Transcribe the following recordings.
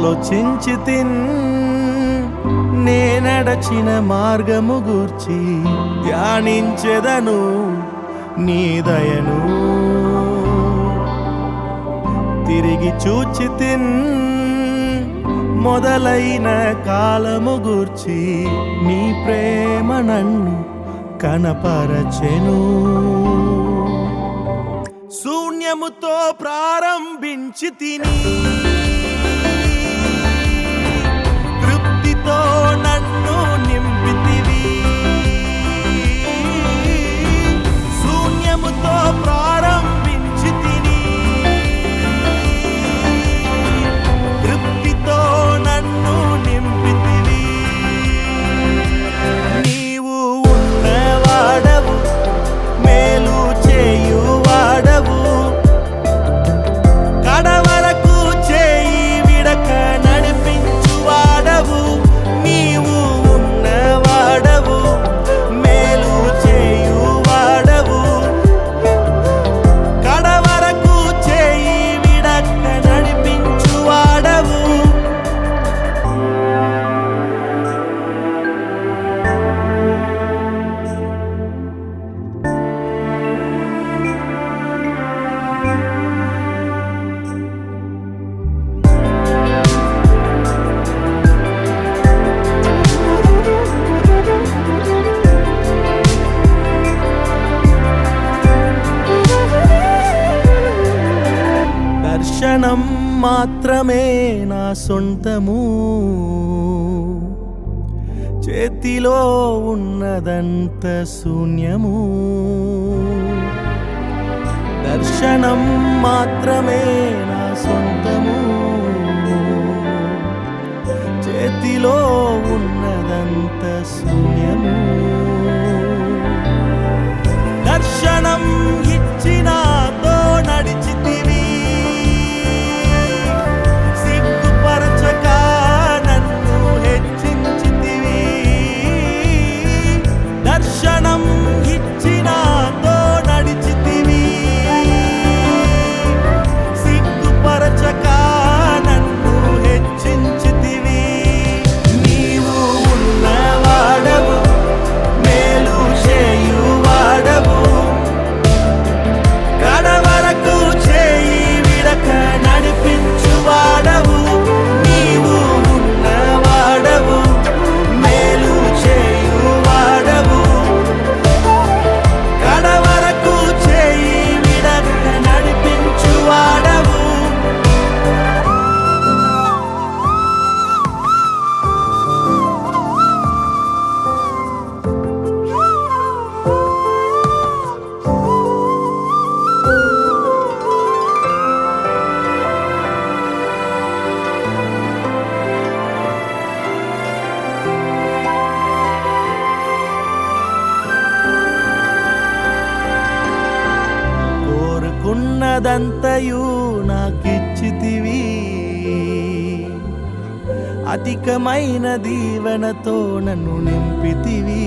ఆలోచించి తిన్ నేనడచిన మార్గము గూర్చి ధ్యానించెదను నీ దయను. తిరిగి చూచి తిన్ మొదలైన కాలము గూర్చి నీ ప్రేమ నన్ను కనపరచెను. శూన్యముతో ప్రారంభించి తిని తృప్తితో నన్ను దర్శనం మాత్రమే నా సొంతము. చేతిలో ఉన్నదంత శూన్యము. దర్శనం మాత్రమే నా సొంతము. చేతిలో ఉన్నదంత శూన్యం కోరుకున్నదంతయు నాకిచ్చితివి. అధికమైన దీవెనతో నన్ను నింపితివి.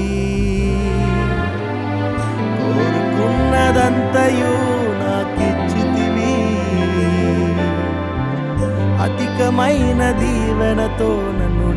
కోరుకున్నదంతయు నాకిచ్చితివి. అధికమైన దీవెనతో నన్ను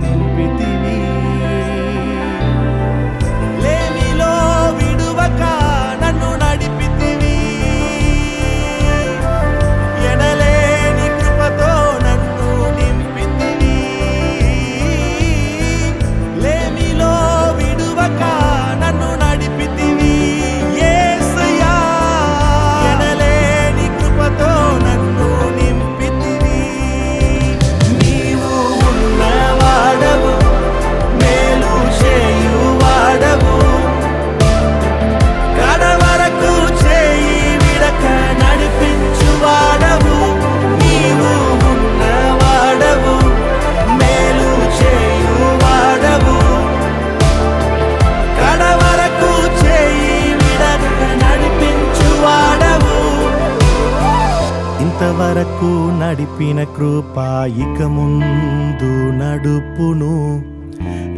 ఇంతవరకు నడిపిన కృప ఇక ముందు నడుపును.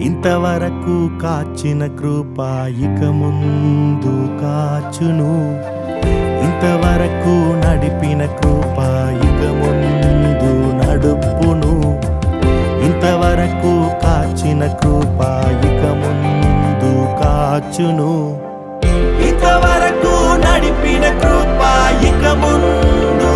ఇంతవరకు కాచిన కృప ఇక ముందు కాచును. ఇంతవరకు నడిపిన కృప ఇక ముందు నడుపును. ఇంతవరకు కాచిన కృప ఇక ముందు కాచును. ఇంతవరకు నడిపిన కృప ఇక ముందు